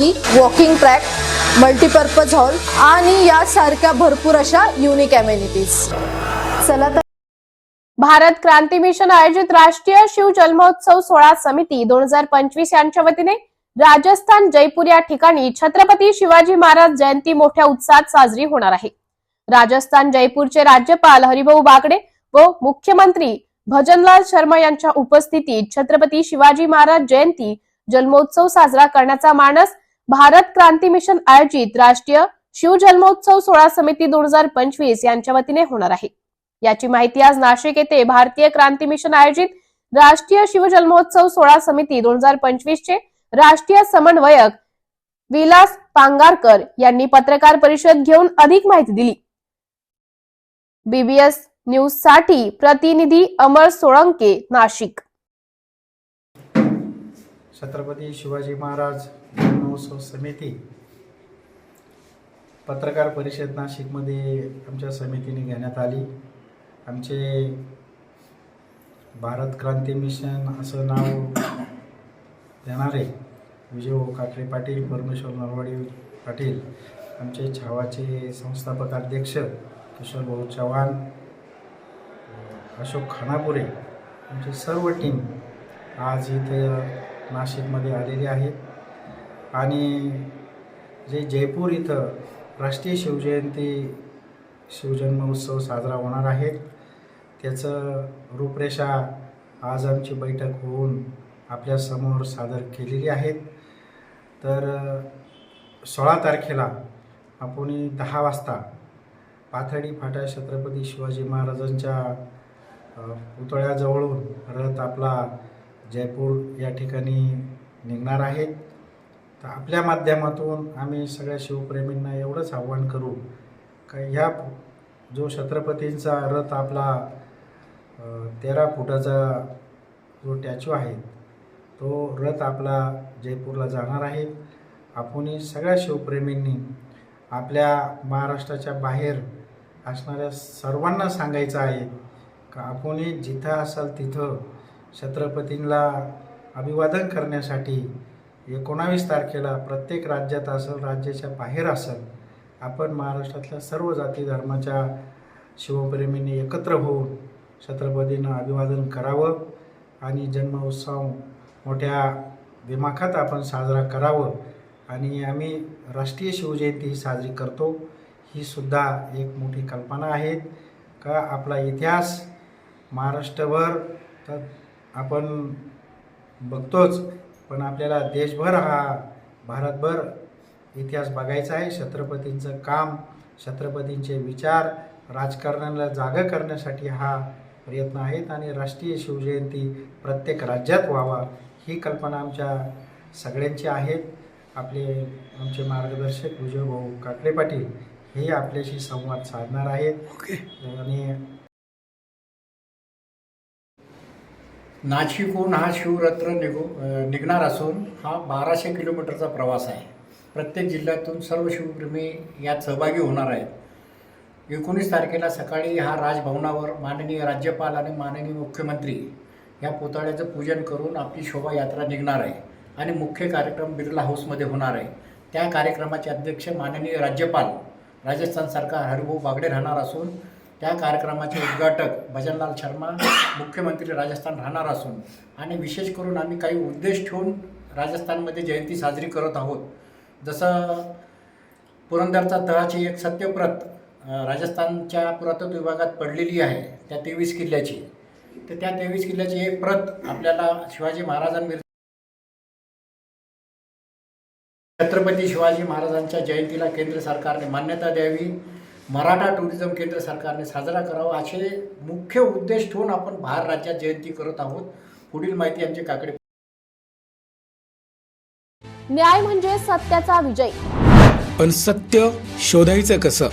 की walking track multipurpose hall आणि यासारख्या भरपूर अशा युनिक अमेनिटीज चला तर भारत क्रांती मिशन आयोजित राष्ट्रीय शिव जन्मोत्सव सोहळा समिती दोन हजार पंचवीस यांच्या वतीने राजस्थान जयपूर या ठिकाणी छत्रपती शिवाजी महाराज जयंती मोठ्या उत्साहात साजरी होणार आहे. राजस्थान जयपूरचे राज्यपाल हरिभाऊ बागडे व मुख्यमंत्री भजनलाल शर्मा यांच्या उपस्थितीत छत्रपती शिवाजी महाराज जयंती जन्मोत्सव साजरा करण्याचा मानस भारत क्रांती मिशन आयोजित राष्ट्रीय शिव जन्मोत्सव सोहळा समिती दोन हजार पंचवीस यांच्या वतीने होणार आहे. याची माहिती आज नाशिक येथे भारतीय क्रांती मिशन आयोजित राष्ट्रीय शिवजन्मोत्सव सोहळा समिती दोन हजार पंचवीस चे राष्ट्रीय समन्वयक विलास पांगारकर यांनी पत्रकार परिषद घेऊन अधिक माहिती दिली. बीबीएस न्यूजसाठी प्रतिनिधी अमर सोळंके नाशिक. छत्रपती शिवाजी महाराज जन्मोत्सव समिती पत्रकार परिषद नाशिकमध्ये आमच्या समितीने घेण्यात आली. आमचे भारत क्रांती मिशन असं नाव देणारे विजय हो काकडे पाटील परमेश्वर नरवाडी पाटील आमचे छावाचे संस्थापक अध्यक्ष किशोर भाऊ चव्हाण अशोक खानापुरे आमची सर्व टीम आज इथे नाशिकमध्ये आलेली आहेत. आणि जे जयपूर इथं राष्ट्रीय शिवजयंती शिवजन्मोत्सव साजरा होणार आहे. त्याचं रूपरेषा आज आमची बैठक होऊन आपल्यासमोर सादर केलेली आहेत तर सोळा तारखेला आपण दहा वाजता पाथडी फाटा छत्रपती शिवाजी महाराजांच्या पुतळ्याजवळून रथ आपला जयपूर या ठिकाणी निघणार आहेत तर आपल्या माध्यमातून आम्ही सगळ्या शिवप्रेमींना एवढंच आव्हान करू का ह्या जो छत्रपतींचा रथ आपला तेरा फुटाचा जो टॅच्यू आहे तो रथ आपला जयपूरला जाणार आहे. आपणही सगळ्या शिवप्रेमींनी आपल्या महाराष्ट्राच्या बाहेर असणाऱ्या सर्वांना सांगायचं आहे का आपणही जिथं असाल तिथं छत्रपतींना अभिवादन करण्यासाठी एकोणावीस तारखेला प्रत्येक राज्यात असेल राज्याच्या बाहेर असेल आपण महाराष्ट्रातल्या सर्व जाती धर्माच्या शिवप्रेमींनी एकत्र होऊन छत्रपतींना अभिवादन करावं आणि जन्मोत्सव मोठ्या दिमाखात आपण साजरा करावं आणि आम्ही राष्ट्रीय शिवजयंती साजरी करतो. ही सुद्धा एक मोठी कल्पना आहे का आपला इतिहास महाराष्ट्रभर तर आपण बघतोच पण आपल्याला देशभर हा भारतभर इतिहास बघायचा आहे. छत्रपतींचं काम छत्रपतींचे विचार राजकारणाला जागं करण्यासाठी हा प्रयत्न आहेत आणि राष्ट्रीय शिवजयंती प्रत्येक राज्यात व्हावा ही कल्पना आमच्या सगळ्यांची आहेत. आपले आमचे मार्गदर्शक विजयभाऊ काकडे पाटील हे आपल्याशी संवाद साधणार आहेत. आणि नाशिकहून हा शिवरत्र निघू निघणार असून हा बाराशे किलोमीटरचा प्रवास आहे. प्रत्येक जिल्ह्यातून सर्व शिवप्रेमी यात सहभागी होणार आहेत. एकोणीस तारखेला सकाळी हा राजभवनावर माननीय राज्यपाल आणि माननीय मुख्यमंत्री या पुतळ्याचं पूजन करून आपली शोभायात्रा निघणार आहे आणि मुख्य कार्यक्रम बिर्ला हाऊसमध्ये होणार आहे. त्या कार्यक्रमाचे अध्यक्ष माननीय राज्यपाल राजस्थान सरकार हरिभाऊ बागडे राहणार असून त्या कार्यक्रमाचे उद्घाटक भजनलाल शर्मा मुख्यमंत्री राजस्थान राहणार असून आणि विशेष करून आम्ही काही उद्देश ठेवून राजस्थानमध्ये जयंती साजरी करत आहोत. जसं पुरंदरचा तहाची एक सत्यप्रत राजस्थानच्या पुरातत्व विभागात पडलेली आहे त्या तेवीस किल्ल्याची. तर त्या तेवीस किल्ल्याची एक प्रत आपल्याला शिवाजी महाराजांविरुद्ध छत्रपती शिवाजी महाराजांच्या जयंतीला केंद्र सरकारने मान्यता द्यावी. मराठा टुरिझम केंद्र सरकारने साजरा करावा असे मुख्य उद्देश ठेवून आपण बाहेर राज्यात जयंती करत आहोत. पुढील माहिती आमचे काकडे न्याय म्हणजे सत्याचा विजय. पण सत्य शोधायचं कसं?